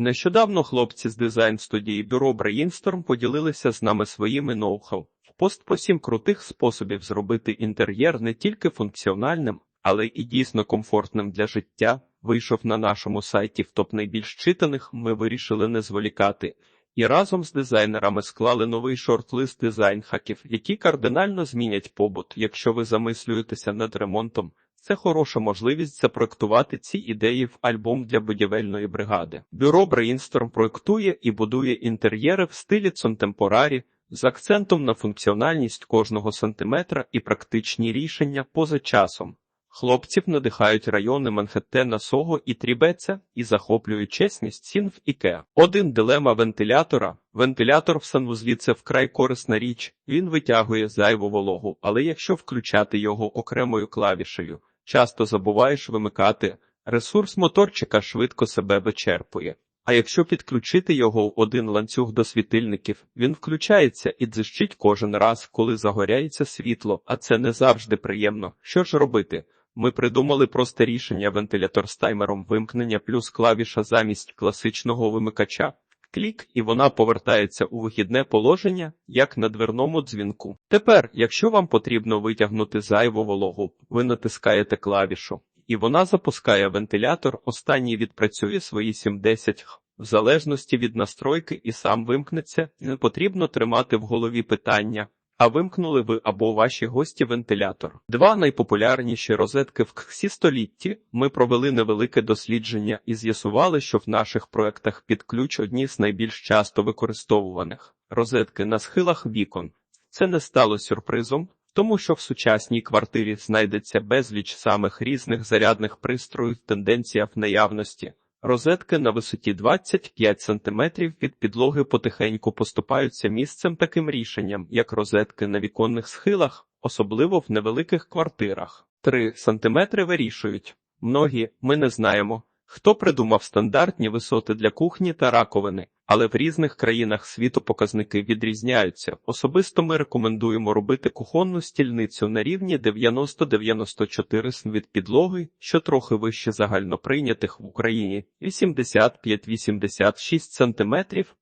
Нещодавно хлопці з дизайн студії бюро Brainstorm поділилися з нами своїми ноу-хау. Пост по сім крутих способів зробити інтер'єр не тільки функціональним, але і дійсно комфортним для життя. Вийшов на нашому сайті в топ найбільш читаних. Ми вирішили не зволікати. І разом з дизайнерами склали новий шорт-лист дизайн-хаків, які кардинально змінять побут. Якщо ви замислюєтеся над ремонтом, це хороша можливість запроектувати ці ідеї в альбом для будівельної бригади. Бюро Brainstorm проектує і будує інтер'єри в стилі контемпорарі з акцентом на функціональність кожного сантиметра і практичні рішення поза часом. Хлопців надихають райони Манхеттена, Сого і Трібеца і захоплюють чесність цін в Іке. Один дилема вентилятора. Вентилятор в санвузлі – це вкрай корисна річ. Він витягує зайву вологу, але якщо включати його окремою клавішею, часто забуваєш вимикати. Ресурс моторчика швидко себе вичерпує. А якщо підключити його в один ланцюг до світильників, він включається і дзищить кожен раз, коли загоряється світло, а це не завжди приємно. Що ж робити? Ми придумали просте рішення вентилятор з таймером вимкнення плюс клавіша замість класичного вимикача. Клік, і вона повертається у вихідне положення, як на дверному дзвінку. Тепер, якщо вам потрібно витягнути зайву вологу, ви натискаєте клавішу, і вона запускає вентилятор. Останній відпрацює свої 70 х. В залежності від настройки і сам вимкнеться, не потрібно тримати в голові питання. А вимкнули ви або ваші гості вентилятор. Два найпопулярніші розетки в ксі столітті. Ми провели невелике дослідження і з'ясували, що в наших проектах під ключ одні з найбільш часто використовуваних розетки на схилах вікон. Це не стало сюрпризом, тому що в сучасній квартирі знайдеться безліч самих різних зарядних пристроїв, тенденція в наявності. Розетки на висоті 25 см від підлоги потихеньку поступаються місцем таким рішенням, як розетки на віконних схилах, особливо в невеликих квартирах. 3 см вирішують. Многі ми не знаємо, хто придумав стандартні висоти для кухні та раковини, але в різних країнах світу показники відрізняються. Особисто ми рекомендуємо робити кухонну стільницю на рівні 90-94 см від підлоги, що трохи вище загальноприйнятих в Україні, 85-86 см.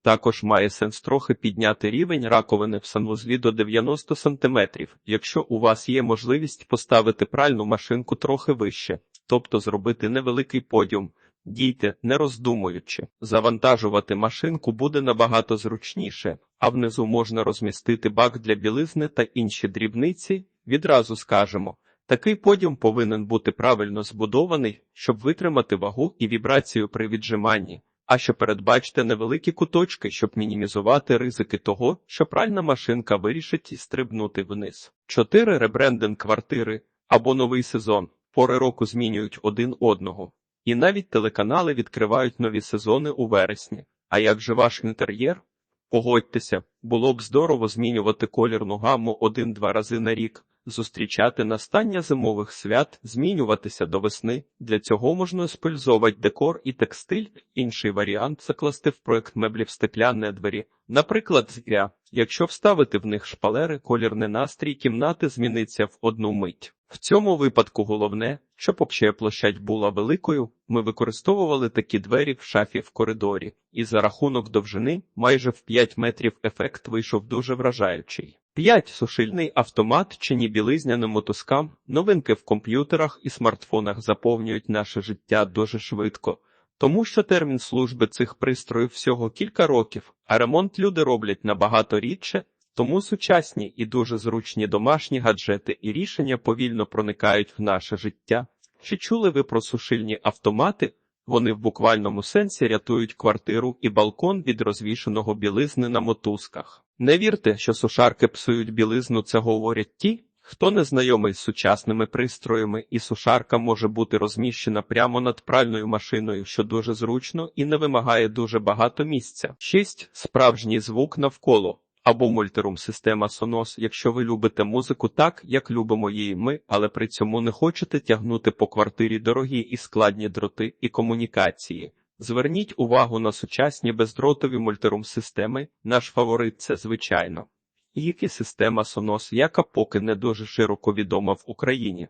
Також має сенс трохи підняти рівень раковини в санвузлі до 90 см, якщо у вас є можливість поставити пральну машинку трохи вище, тобто зробити невеликий подіум. Дійте, не роздумуючи, завантажувати машинку буде набагато зручніше, а внизу можна розмістити бак для білизни та інші дрібниці. Відразу скажемо, такий подіум повинен бути правильно збудований, щоб витримати вагу і вібрацію при віджиманні. А що передбачте невеликі куточки, щоб мінімізувати ризики того, що пральна машинка вирішить стрибнути вниз. Чотири ребрендинг квартири або новий сезон. Пори року змінюють один одного. І навіть телеканали відкривають нові сезони у вересні. А як же ваш інтер'єр? Погодьтеся, було б здорово змінювати колірну гамму один-два рази на рік, зустрічати настання зимових свят, змінюватися до весни. Для цього можна спользовувати декор і текстиль. Інший варіант закласти в проект меблів стеклянне двері. Наприклад, зря. Якщо вставити в них шпалери, колірний настрій кімнати зміниться в одну мить. В цьому випадку головне, щоб обща площадь була великою, ми використовували такі двері в шафі в коридорі, і за рахунок довжини майже в 5 метрів ефект вийшов дуже вражаючий. 5. сушильний автомат чи ні білизняним мотузкам, новинки в комп'ютерах і смартфонах заповнюють наше життя дуже швидко, тому що термін служби цих пристроїв всього кілька років, а ремонт люди роблять набагато рідше. Тому сучасні і дуже зручні домашні гаджети і рішення повільно проникають в наше життя. Чи чули ви про сушильні автомати? Вони в буквальному сенсі рятують квартиру і балкон від розвішеного білизни на мотузках. Не вірте, що сушарки псують білизну, це говорять ті, хто не знайомий з сучасними пристроями, і сушарка може бути розміщена прямо над пральною машиною, що дуже зручно і не вимагає дуже багато місця. 6. справжній звук навколо або мультерум система Sonos, якщо ви любите музику так, як любимо її ми, але при цьому не хочете тягнути по квартирі дорогі і складні дроти і комунікації. Зверніть увагу на сучасні бездротові мультерум системи. Наш фаворит це звичайно. Які система Sonos, яка поки не дуже широко відома в Україні.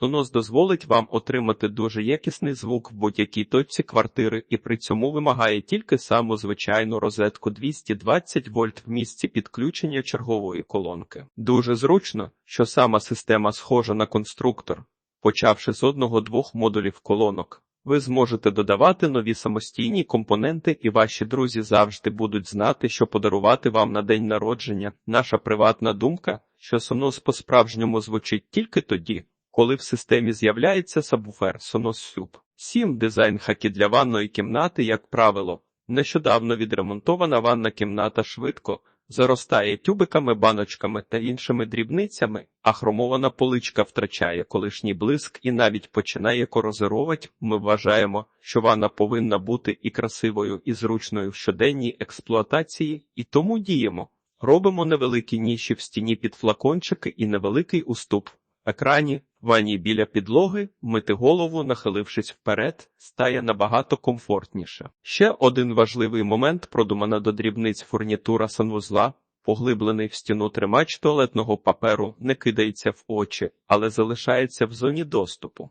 Sonos дозволить вам отримати дуже якісний звук в будь-якій точці квартири і при цьому вимагає тільки саму звичайну розетку 220 вольт в місці підключення чергової колонки. Дуже зручно, що сама система схожа на конструктор, почавши з одного-двох модулів колонок. Ви зможете додавати нові самостійні компоненти, і ваші друзі завжди будуть знати, що подарувати вам на день народження. Наша приватна думка, що Sonos по-справжньому звучить тільки тоді, коли в системі з'являється сабвуфер Sonos Sub. 7. Дизайн хаки для ванної кімнати, як правило. Нещодавно відремонтована ванна кімната швидко заростає тюбиками, баночками та іншими дрібницями, а хромована поличка втрачає колишній блиск і навіть починає корозирувати. Ми вважаємо, що ванна повинна бути і красивою, і зручною в щоденній експлуатації, і тому діємо. Робимо невеликі ніші в стіні під флакончики і невеликий уступ. В екрані, ванні біля підлоги, мити голову, нахилившись вперед, стає набагато комфортніше. Ще один важливий момент продумана до дрібниць фурнітура санвузла, поглиблений в стіну тримач туалетного паперу, не кидається в очі, але залишається в зоні доступу.